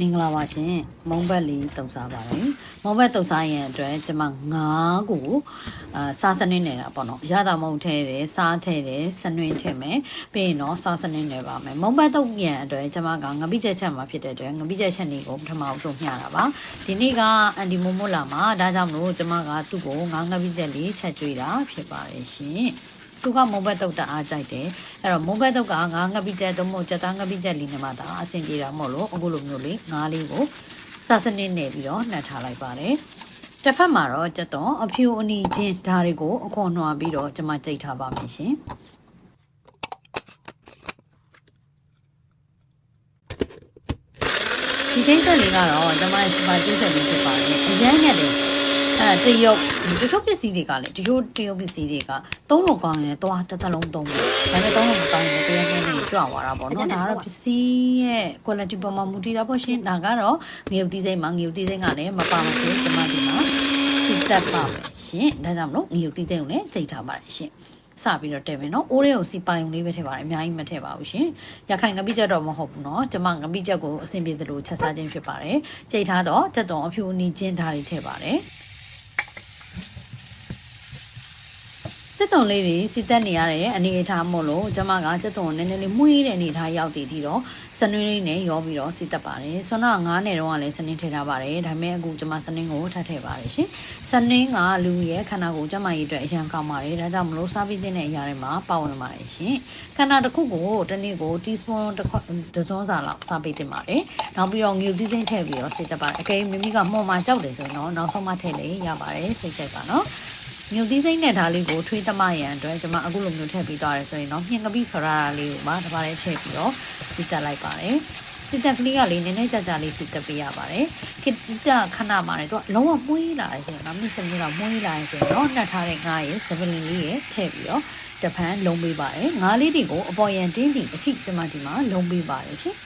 မင်္ဂလာပါရှင်မုံဘက်လေးတုံစားပါတယ်မုံဘက်တုံစားရင်အတွက်ကျွန်မငါးကိုအာစားစနစ်နေတာပေါ့နော်ရတာမုံထဲတယ်စားထဲတယ်စနွင်းထဲမယ်ပြီးရင်တော့စားစနစ်နေပါမယ်မုံဘက်တုံရန်အတွက်ကျွန်မကငပိချက်ချက်မှာဖြစ်တဲ့အတွက်ငပိချက်ချက်နေကိုပထမအဆုံးမျှတာပါဒီနေ့ကအန်ဒီမိုမိုလာမှာဒါကြောင့်မလို့ကျွန်မကသူ့ကိုငါးငပိချက်လေးချက်ကျွေးတာဖြစ်ပါတယ်ရှင် သူကမုံဘက်တုတ်တအားကြိုက်တယ်အဲ့တော့မုံဘက်တုတ်ကငါးငပိချက်သုံးမို့ချက်သားငပိချက်လေးနဲ့မှဒါအဆင်ပြေတာမို့လို့အခုလိုမျိုးလေးငါးလေးကိုစစနစ်နဲ့ပြီးတော့နှက်ထားလိုက်ပါတယ်တစ်ဖက်မှာတော့ချက်တော့အဖြူအနီချင်းဓာတ်တွေကိုအခွန်နှွာပြီးတော့ကျွန်မကြိတ်ထားပါမယ်ရှင်ဒီချင်းဆက်လေးကတော့ကျွန်မရဲ့စပါချင်းဆက်လေးဖြစ်ပါတယ်အရန်ညက်တယ် အဲတရုတ်တချို့ပစ္စည်းတွေကလည်းတချို့တရုတ်ပစ္စည်းတွေကသုံးလို့ကောင်းရင်တော့တစ်သက်လုံးသုံးတယ်ဒါပေမဲ့သုံးလို့မကောင်းရင်တရားနဲ့နေကြွသွားတာပေါ့နော်ဒါကတော့ပစ္စည်းရဲ့ quality ပေါ်မှာမူတည်တာပေါ့ရှင်ဒါကတော့ငရုတ်သီးစိမ့်မှာငရုတ်သီးစိမ့်ကလည်းမပါမဖြစ်ကျွန်မဒီမှာစစ်တက်ပါမယ်ရှင်ဒါကြောင့်မလို့ငရုတ်သီးစိမ့်ကိုလည်းချိန်ထားပါတယ်ရှင်စပြီးတော့တဲ့မယ်နော်အိုးလေးကိုစီပိုင်ုံလေးပဲထည့်ပါတယ်အများကြီးမထည့်ပါဘူးရှင်ရခိုင်ငပိချက်တော့မဟုတ်ဘူးနော်ကျွန်မငပိချက်ကိုအဆင်ပြေသလိုချက်စားခြင်းဖြစ်ပါတယ်ချိန်ထားတော့ချက်တော်အဖြူအနီချင်းဓာတ်တွေထည့်ပါတယ် စစ်တုံလေးတွေစီတက်နေရတဲ့အနေအထားမို့လို့ကျမကစစ်တုံကိုနည်းနည်းလေးမှုေးတဲ့အနေအထားရောက်တည်ပြီးတော့စနွေးလေးနဲ့ရောပြီးတော့စီတက်ပါတယ်ဆွမ်းနာ9နယ်တော့ကလည်းစနင်းထည့်ထားပါတယ်ဒါပေမဲ့အခုကျမစနင်းကိုထပ်ထည့်ပါတယ်ရှင်စနင်းကလူရဲ့ခန္ဓာကိုယ်ကျမကြီးအတွက်အရန်ကောင်းပါတယ်ဒါကြောင့်မလို့စားပြီးတဲ့အရာတွေမှာပါဝင်ပါတယ်ရှင်ခန္ဓာတစ်ခုကိုတစ်နေ့ကိုတီစပွန်တစ်ခွက်တစ်စွန်းစာလောက်စားပြီးတင်ပါတယ်နောက်ပြီးတော့ငြူသီးစိမ့်ထည့်ပြီးတော့စီတက်ပါတယ်အကယ်မိမိကမှုံမှကြောက်တယ်ဆိုရင်တော့နောက်ဆုံးမှထည့်လေရပါတယ်စိတ်ကြိုက်ပါနော် မြုပ်သီးစိမ့်နဲ့ဒါလေးကိုထွေးသမရန်အတွက်ကျွန်မအခုလိုမျိုးထည့်ပြီးသွားတယ်ဆိုရင်တော့မြင်ကပိခရရာလေးကိုပါတစ်ပါးလေးထည့်ပြီးတော့စီတက်လိုက်ပါတယ်စီတက်ကလေးကလေးနည်းနည်းကြကြလေးစီတက်ပေးရပါတယ်ခိတခဏမှလည်းတော့လုံးဝမှုေးလာတယ်ဆိုရင်တော့မိစမီတော့မှုေးလာရင်ဆိုရင်တော့နှက်ထားတဲ့ငါးရဲ့စပလင်လေးရဲ့ထည့်ပြီးတော့တဖန်လုံးပေးပါတယ်ငါးလေးတွေကိုအပေါ်ရန်တင်းပြီးအရှိကျွန်မဒီမှာလုံးပေးပါတယ်ရှင်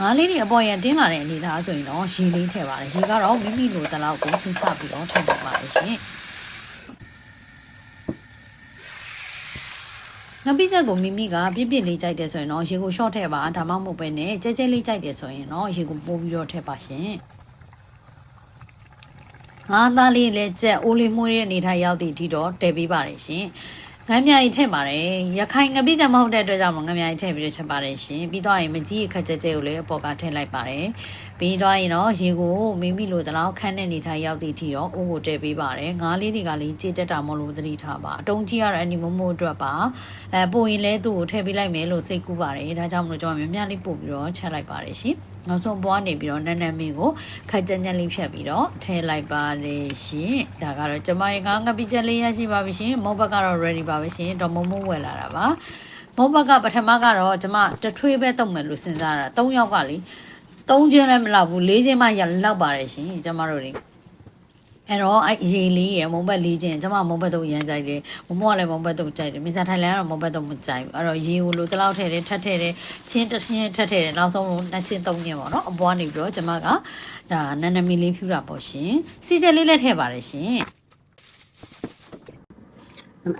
ငါးလေးတွေအပေါ်ရန်တင်းလာတဲ့အနေထားဆိုရင်တော့ရေလေးထည့်ပါတယ်ရေကတော့မိမိလိုတလောက်ကိုချင်းချပြီးတော့ထည့်ပေးပါတယ်ရှင်ငပိချက်ကိုမိမိကပြစ်ပြစ်လေးကြိုက်တယ်ဆိုရင်တော့ရေကိုရှော့ထည့်ပါဒါမှမဟုတ်ပဲနဲ့ကြဲကြဲလေးကြိုက်တယ်ဆိုရင်တော့ရေကိုပိုးပြီးတော့ထည့်ပါရှင်ငါးသားလေးလည်းကြက်အိုးလေးမှုရဲ့အနေထားရောက်သည့်ဒီတော့တည်ပေးပါတယ်ရှင် ငမ်းမြကြီးထည့်ပါတယ်ရခိုင်ငပိချက်မဟုတ်တဲ့အတွက်ကြောင့်ငမ်းမြကြီးထည့်ပြီးတော့ချက်ပါတယ်ရှင်ပြီးတော့ရင်မကြီးခက်ကြဲကြဲကိုလည်းအပေါ်ကထည့်လိုက်ပါတယ် ပြီးတော့ရင်တော့ရေကိုမိမိလိုတလောက်ခန်းတဲ့နေထားရောက်သည့်ထိတော့အိုးကိုတည်ပေးပါတယ်ငါးလေးတွေကလည်းကြေတက်တာမလို့သတိထားပါအတုံးကြီးရတဲ့အနီမမို့အတွက်ပါအဲပို့ရင်လဲသူ့ကိုထည့်ပေးလိုက်မယ်လို့စိတ်ကူးပါတယ်ဒါကြောင့်မလို့ကျွန်တော်များများလေးပို့ပြီးတော့ချက်လိုက်ပါတယ်ရှင်နောက်ဆုံးပွားနေပြီးတော့နန်းနန်းမင်းကိုခက်ကြမ်းကြမ်းလေးဖြတ်ပြီးတော့ထည့်လိုက်ပါတယ်ရှင်ဒါကတော့ကျမရဲ့ငါငပိချက်လေးရရှိပါပြီရှင်မုံဘက်ကတော့ ready ပါပဲရှင်တော့မုံမုံဝယ်လာတာပါမုံဘက်ကပထမကတော့ကျမတထွေးပဲတုံမယ်လို့စဉ်းစားတာ၃ယောက်ကလေ ၃ချင်းလည်းမလောက်ဘူး၄ချင်းမှရလောက်ပါတယ်ရှင်ကျမတို့တွေအဲ့တော့အဲ့ရေလေးရယ်မုံဘက်လေးချင်းကျမမုံဘက်တော့ရမ်းကြိုက်တယ်မမကလည်းမုံဘက်တော့ကြိုက်တယ်မင်းစားထိုင်လန်ကတော့မုံဘက်တော့မကြိုက်ဘူးအဲ့တော့ရေကိုလိုတလောက်ထည့်တယ်ထပ်ထည့်တယ်ချင်းတစ်ချင်းထပ်ထည့်တယ်နောက်ဆုံးလို့နှစ်ချင်းသုံးချင်းပေါ့နော်အပွားနေပြီးတော့ကျမကဒါနန်းနမီလေးဖြူတာပေါ့ရှင်စီချက်လေးလည်းထည့်ပါတယ်ရှင်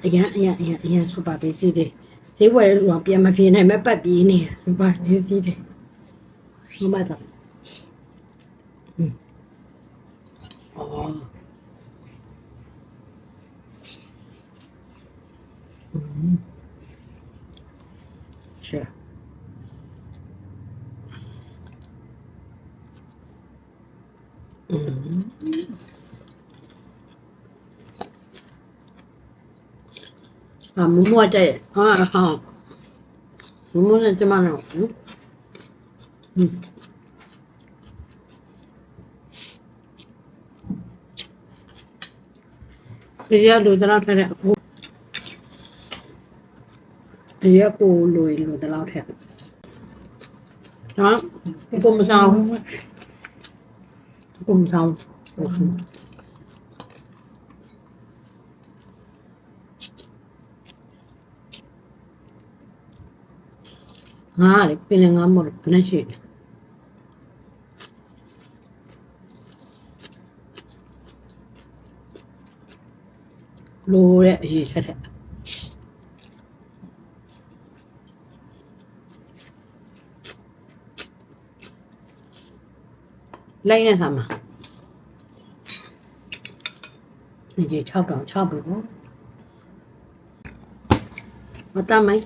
အရန်အရန်အရန်အရန်စူပါပေးစီတယ်ဈေးဝယ်လို့ပြန်မပြေနိုင်မဲ့ပတ်ပြေးနေတာစူပါပေးစီတယ် 정말 다르다. 음. 아. 음. 자. 음. 아, 무모하자. 아, 아. 무모는 좀 하나 없어. ဒီရလိုတလောက်ထက်အခုဒီရကိုလိုလိုတလောက်ထက်နော်ကိုမဆောင်ဘူးကိုမဆောင်ဟုတ် လေပင်လည်းငါမလို့ဘယ်နဲ့ရှိလဲလိုတဲ့အရေးထက်ထက်လိုက်နေသားမှာဒီ6တောင်6ဘူးပေါ့မတမိုင်း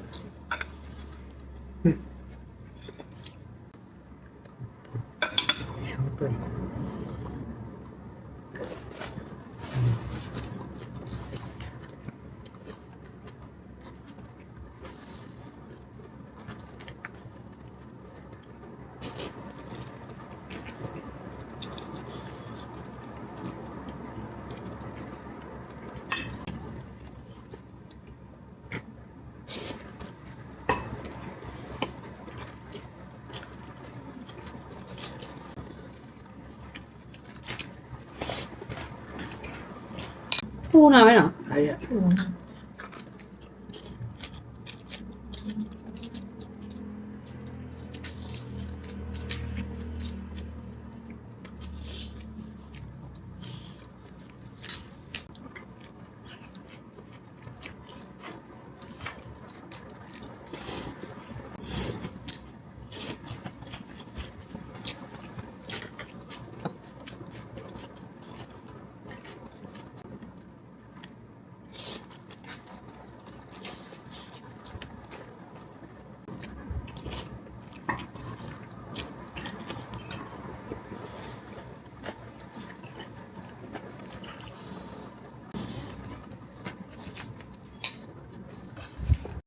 ปูนาไหมเนาอใช่ะ